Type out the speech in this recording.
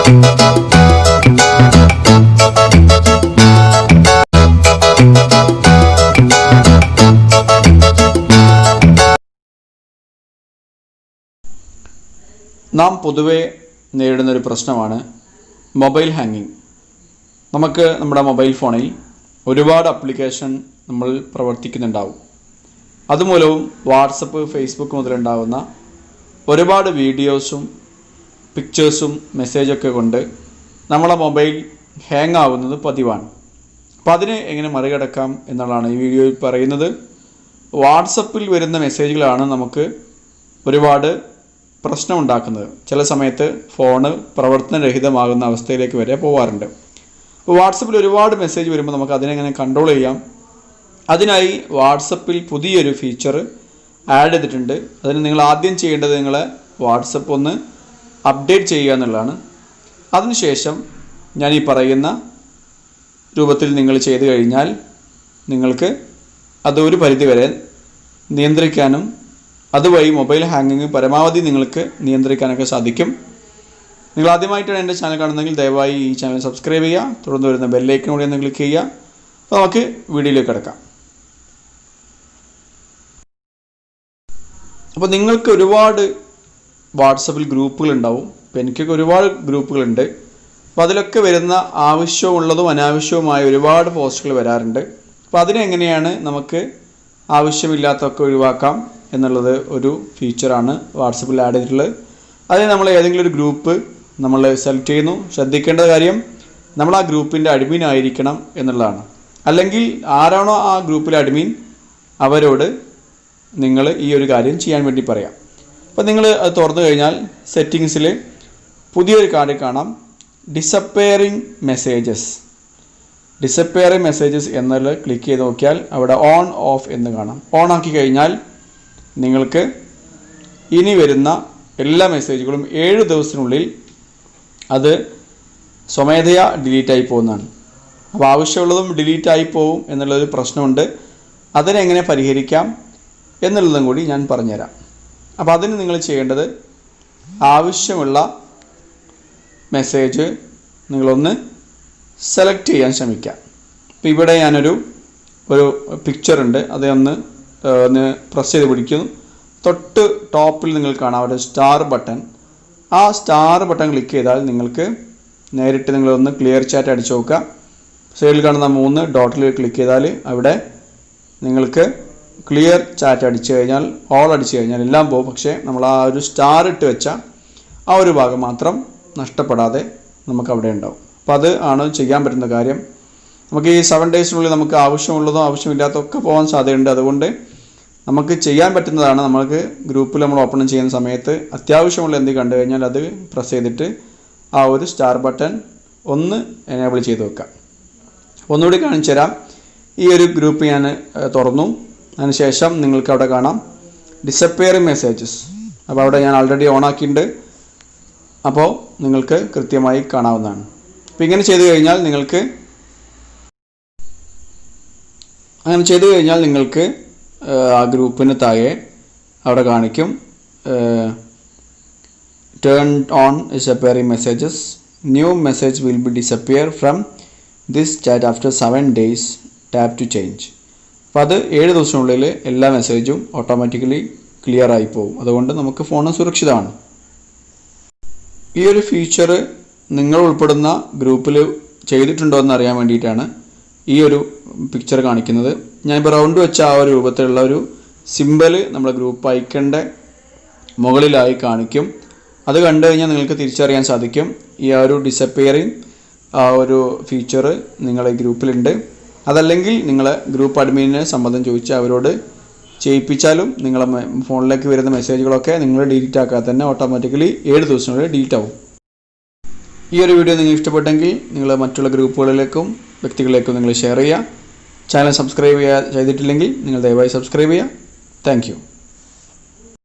നാം പൊതുവെ നേരിടുന്ന ഒരു പ്രശ്നമാണ് മൊബൈൽ ഹാങ്ങിങ്. നമുക്ക് നമ്മുടെ മൊബൈൽ ഫോണിൽ ഒരുപാട് അപ്ലിക്കേഷൻ നമ്മൾ പ്രവർത്തിക്കുന്നുണ്ടാവും. അതുമൂലവും വാട്സപ്പ് ഫേസ്ബുക്ക് മുതലുണ്ടാകുന്ന ഒരുപാട് വീഡിയോസും പിക്ചേഴ്സും മെസ്സേജൊക്കെ കൊണ്ട് നമ്മളെ മൊബൈൽ ഹാങ് ആവുന്നത് പതിവാണ്. അപ്പോൾ അതിനെ എങ്ങനെ മറികടക്കാം എന്നുള്ളതാണ് ഈ വീഡിയോയിൽ പറയുന്നത്. വാട്സപ്പിൽ വരുന്ന മെസ്സേജുകളാണ് നമുക്ക് ഒരുപാട് പ്രശ്നമുണ്ടാക്കുന്നത് ചില സമയത്ത് ഫോണ് പ്രവർത്തനരഹിതമാകുന്ന അവസ്ഥയിലേക്ക് വരെ പോകാറുണ്ട് അപ്പോൾ വാട്സപ്പിൽ ഒരുപാട് മെസ്സേജ് വരുമ്പോൾ നമുക്ക് അതിനെങ്ങനെ കൺട്രോൾ ചെയ്യാം? അതിനായി വാട്സപ്പിൽ പുതിയൊരു ഫീച്ചർ ആഡ് ചെയ്തിട്ടുണ്ട്. അതിന് നിങ്ങൾ ആദ്യം ചെയ്യേണ്ടത് നിങ്ങളെ വാട്സപ്പ് ഒന്ന് അപ്ഡേറ്റ് ചെയ്യുക എന്നുള്ളതാണ്. അതിനുശേഷം ഞാൻ ഈ പറയുന്ന രൂപത്തിൽ നിങ്ങൾ ചെയ്തു കഴിഞ്ഞാൽ നിങ്ങൾക്ക് അത് ഒരു പരിധിവരെ നിയന്ത്രിക്കാനും അതുവഴി മൊബൈൽ ഹാങ്ങിങ് പരമാവധി നിങ്ങൾക്ക് നിയന്ത്രിക്കാനൊക്കെ സാധിക്കും. നിങ്ങൾ ആദ്യമായിട്ടാണ് എന്റെ ചാനൽ കാണുന്നതെങ്കിൽ ദയവായി ഈ ചാനൽ സബ്സ്ക്രൈബ് ചെയ്യുക. തുടർന്ന് വരുന്ന ബെല്ലൈക്കൻ കൂടി ഒന്ന് ക്ലിക്ക് ചെയ്യുക. അപ്പോൾ നമുക്ക് വീഡിയോയിലേക്ക് കിടക്കാം. അപ്പോൾ നിങ്ങൾക്ക് ഒരുപാട് വാട്സപ്പിൽ ഗ്രൂപ്പുകൾ ഉണ്ടാവും ഇപ്പോൾ എനിക്കൊക്കെ ഒരുപാട് ഗ്രൂപ്പുകളുണ്ട്. അപ്പോൾ അതിലൊക്കെ വരുന്ന ആവശ്യമുള്ളതും അനാവശ്യവുമായ ഒരുപാട് പോസ്റ്റുകൾ വരാറുണ്ട്. അപ്പോൾ അതിനെങ്ങനെയാണ് നമുക്ക് ആവശ്യമില്ലാത്തതൊക്കെ ഒഴിവാക്കാം എന്നുള്ളത് ഒരു ഫീച്ചറാണ് വാട്സപ്പിൽ ആഡ് ചെയ്തിട്ടുള്ളത്. അതിന് നമ്മൾ ഏതെങ്കിലും ഒരു ഗ്രൂപ്പ് നമ്മൾ സെലക്ട് ചെയ്യുന്നു. ശ്രദ്ധിക്കേണ്ട കാര്യം നമ്മൾ ആ ഗ്രൂപ്പിന്റെ അഡ്മിൻ ആയിരിക്കണം എന്നുള്ളതാണ്. അല്ലെങ്കിൽ ആരാണോ ആ ഗ്രൂപ്പിലെ അഡ്മിൻ അവരോട് നിങ്ങൾ ഈ ഒരു കാര്യം ചെയ്യാൻ വേണ്ടി പറയാം. അപ്പോൾ നിങ്ങൾ അത് തുറന്നു കഴിഞ്ഞാൽ സെറ്റിങ്സിൽ പുതിയൊരു കാര്യം കാണാം. ഡിസപ്പയറിങ് മെസ്സേജസ് ഡിസപ്പയറിങ് മെസ്സേജസ് എന്നതിൽ ക്ലിക്ക് ചെയ്ത് നോക്കിയാൽ അവിടെ ഓൺ ഓഫ് എന്ന് കാണാം. ഓൺ ആക്കി കഴിഞ്ഞാൽ നിങ്ങൾക്ക് ഇനി വരുന്ന എല്ലാ മെസ്സേജുകളും ഏഴ് ദിവസത്തിനുള്ളിൽ അത് സ്വമേധയാ ഡിലീറ്റ് ആയി പോകുന്നതാണ്. അപ്പോൾ ആവശ്യമുള്ളതും ഡിലീറ്റ് ആയി പോകും എന്നുള്ളൊരു പ്രശ്നമുണ്ട്. അതിനെങ്ങനെ പരിഹരിക്കാം എന്നുള്ളതും കൂടി ഞാൻ പറഞ്ഞുതരാം. അപ്പോൾ അതിന് നിങ്ങൾ ചെയ്യേണ്ടത് ആവശ്യമുള്ള മെസ്സേജ് നിങ്ങളൊന്ന് സെലക്ട് ചെയ്യാൻ ശ്രമിക്കുക. ഇപ്പോൾ ഇവിടെ ഞാനൊരു ഒരു പിക്ചർ ഉണ്ട്. അത് ഒന്ന് ഒന്ന് പ്രസ് ചെയ്ത് പിടിക്കുന്നു തൊട്ട് ടോപ്പിൽ നിങ്ങൾ കാണാം. ഒരു സ്റ്റാർ ബട്ടൺ ആ സ്റ്റാർ ബട്ടൺ ക്ലിക്ക് ചെയ്താൽ നിങ്ങൾക്ക് നേരിട്ട് നിങ്ങളൊന്ന് ക്ലിയർ ചാറ്റ് അടിച്ചു നോക്കുക സൈഡിൽ കാണുന്ന മൂന്ന് ഡോട്ടിൽ ക്ലിക്ക് ചെയ്താൽ അവിടെ നിങ്ങൾക്ക് ക്ലിയർ ചാറ്റ് അടിച്ചു കഴിഞ്ഞാൽ ഓൾ അടിച്ചു കഴിഞ്ഞാൽ എല്ലാം പോകും. പക്ഷേ നമ്മൾ ആ ഒരു സ്റ്റാർ ഇട്ട് വെച്ച ആ ഒരു ഭാഗം മാത്രം നഷ്ടപ്പെടാതെ നമുക്ക് അവിടെ ഉണ്ടാവും. അപ്പോൾ അത് ആണ് ചെയ്യാൻ പറ്റുന്ന കാര്യം. നമുക്ക് ഈ സെവൻ ഡേയ്സിനുള്ളിൽ നമുക്ക് ആവശ്യമുള്ളതോ ആവശ്യമില്ലാത്തതോ ഒക്കെ പോകാൻ സാധ്യതയുണ്ട്. അതുകൊണ്ട് നമുക്ക് ചെയ്യാൻ പറ്റുന്നതാണ് നമുക്ക് ഗ്രൂപ്പിൽ നമ്മൾ ഓപ്പൺ ചെയ്യുന്ന സമയത്ത് അത്യാവശ്യമുള്ള എന്ത് കണ്ടു കഴിഞ്ഞാൽ അത് പ്രസ് ചെയ്തിട്ട് ആ ഒരു സ്റ്റാർ ബട്ടൺ ഒന്ന് എനേബിൾ ചെയ്ത് വെക്കാം. ഒന്നുകൂടി കാണിച്ചു തരാം. ഈ ഒരു ഗ്രൂപ്പ് ഞാൻ തുറന്നു. അതിനുശേഷം നിങ്ങൾക്ക് അവിടെ കാണാം ഡിസപ്പിയറിങ് മെസ്സേജസ് അപ്പോൾ അവിടെ ഞാൻ ഓൾറെഡി ഓൺ ആക്കിയിട്ടുണ്ട്. അപ്പോൾ നിങ്ങൾക്ക് കൃത്യമായി കാണാവുന്നതാണ്. അപ്പോൾ ഇങ്ങനെ ചെയ്തു കഴിഞ്ഞാൽ നിങ്ങൾക്ക് അങ്ങനെ ചെയ്തു കഴിഞ്ഞാൽ നിങ്ങൾക്ക് ആ ഗ്രൂപ്പിന് താഴെ അവിടെ കാണിക്കും turn on disappearing messages new message will be disappear from this chat after seven days tap to change അപ്പോൾ അത് ഏഴ് ദിവസത്തിനുള്ളിൽ എല്ലാ മെസ്സേജും ഓട്ടോമാറ്റിക്കലി ക്ലിയർ ആയി പോകും അതുകൊണ്ട് നമുക്ക് ഫോൺ സുരക്ഷിതമാണ്. ഈ ഒരു ഫീച്ചർ നിങ്ങൾ ഉൾപ്പെടുന്ന ഗ്രൂപ്പിൽ ചെയ്തിട്ടുണ്ടോ എന്ന് അറിയാൻ വേണ്ടിയിട്ടാണ് ഈ ഒരു പിക്ചർ കാണിക്കുന്നത്. ഞാനിപ്പോൾ റൗണ്ട് വെച്ച ആ ഒരു രൂപത്തിലുള്ള ഒരു സിമ്പൽ നമ്മുടെ ഗ്രൂപ്പ് ഐക്കണിന്റെ മുകളിലായി കാണിക്കും. അത് കണ്ടു കഴിഞ്ഞാൽ നിങ്ങൾക്ക് തിരിച്ചറിയാൻ സാധിക്കും. ഈ ആ ഒരു ഡിസപ്പിയറിങ് ആ ഒരു ഫീച്ചർ നിങ്ങളെ ഗ്രൂപ്പിലുണ്ട് അതല്ലെങ്കിൽ നിങ്ങൾ ഗ്രൂപ്പ് അഡ്മിനെ സംബന്ധം ചോദിച്ച് അവരോട് ചെയ്യിപ്പിച്ചാലും നിങ്ങളെ ഫോണിലേക്ക് വരുന്ന മെസ്സേജുകളൊക്കെ നിങ്ങൾ ഡിലീറ്റ് ആക്കാതെ തന്നെ ഓട്ടോമാറ്റിക്കലി ഏഴ് ദിവസത്തിനുള്ളിൽ ഡിലീറ്റ് ആവും. ഈ ഒരു വീഡിയോ നിങ്ങൾ ഇഷ്ടപ്പെട്ടെങ്കിൽ നിങ്ങൾ മറ്റുള്ള ഗ്രൂപ്പുകളിലേക്കും വ്യക്തികളിലേക്കും നിങ്ങൾ ഷെയർ ചെയ്യുക. ചാനൽ സബ്സ്ക്രൈബ് ചെയ്യാ ചെയ്തിട്ടില്ലെങ്കിൽ നിങ്ങൾ ദയവായി സബ്സ്ക്രൈബ് ചെയ്യുക. താങ്ക്